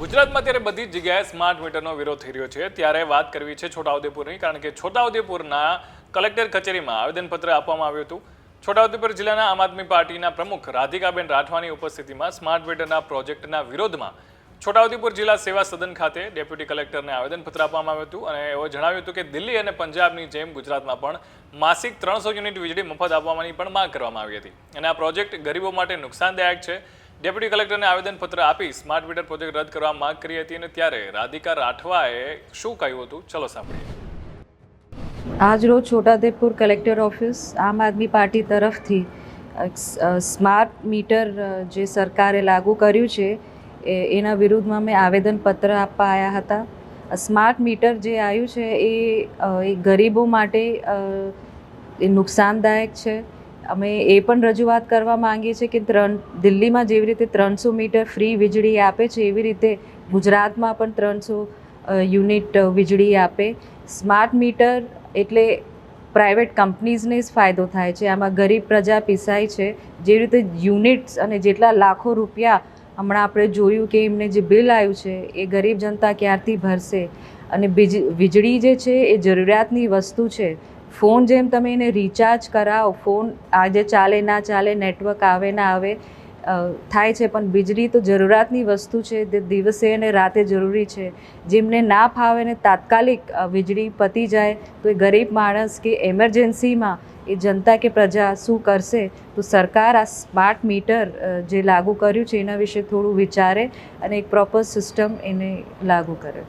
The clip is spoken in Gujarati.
ગુજરાતમાં અત્યારે બધી જગ્યાએ સ્માર્ટ મીટરનો વિરોધ થઈ રહ્યો છે. ત્યારે વાત કરવી છે છોટાઉદેપુરની, કારણ કે છોટાઉદેપુરના કલેક્ટર કચેરીમાં આવેદનપત્ર આપવામાં આવ્યું હતું. છોટાઉદેપુર જિલ્લાના આમ આદમી પાર્ટીના પ્રમુખ રાધિકાબેન રાઠવાની ઉપસ્થિતિમાં સ્માર્ટ મીટરના પ્રોજેક્ટના વિરોધમાં છોટાઉદેપુર જિલ્લા સેવા સદન ખાતે ડેપ્યુટી કલેક્ટરને આવેદનપત્ર આપવામાં આવ્યું હતું અને એવું જણાવ્યું હતું કે દિલ્હી અને પંજાબની જેમ ગુજરાતમાં પણ માસિક ત્રણસો યુનિટ વીજળી મફત આપવાની પણ માંગ કરવામાં આવી હતી. અને આ પ્રોજેક્ટ ગરીબો માટે નુકસાનદાયક છે. ડેપ્યુટી કલેક્ટરને આવેદનપત્ર આપી સ્માર્ટ મીટર પ્રોજેક્ટ રદ કરવા માંગ કરી હતી અને ત્યારે રાધિકા રાઠવાએ શું કહ્યું હતું? ચલો સાંભળીએ. આજ રોજ Chhota Udepur collector office Aam Aadmi party તરફથી સ્માર્ટ મીટર જે સરકારે લાગુ કર્યું છે એના વિરુદ્ધમાં મેં આવેદનપત્ર આપવા આવ્યા હતા. સ્માર્ટ મીટર જે આવ્યું છે, એ એ ગરીબો માટે એ નુકસાનદાયક છે. અમે એ પણ રજૂઆત કરવા માંગીએ છીએ કે ત્રણ દિલ્હીમાં જેવી રીતે ત્રણસો મીટર ફ્રી વીજળી આપે છે, એવી રીતે ગુજરાતમાં પણ ત્રણસો યુનિટ વીજળી આપે. સ્માર્ટ મીટર એટલે પ્રાઇવેટ કંપનીઝને જ ફાયદો થાય છે. આમાં ગરીબ પ્રજા પીસાય છે. જેવી રીતે યુનિટ્સ અને જેટલા લાખો રૂપિયા હમણાં આપણે જોયું કે એમને જે બિલ આવ્યું છે, એ ગરીબ જનતા ક્યારથી ભરશે? અને વીજળી જે છે, એ જરૂરિયાતની વસ્તુ છે. ફોન જેમ તમે એને રિચાર્જ કરાવો, ફોન આજે ચાલે, ના ચાલે નેટવર્ક આવે, ના આવે થાય છે, પણ વીજળી તો જરૂરિયાતની વસ્તુ છે, તે દિવસે અને રાતે જરૂરી છે. જેમને ના ફાવે ને તાત્કાલિક વીજળી પતી જાય, તો એ ગરીબ માણસ કે એમરજન્સીમાં એ જનતા કે પ્રજા શું કરશે? તો સરકાર આ સ્માર્ટ મીટર જે લાગુ કર્યું છે, એના વિશે થોડું વિચારે અને એક પ્રોપર સિસ્ટમ એને લાગુ કરે.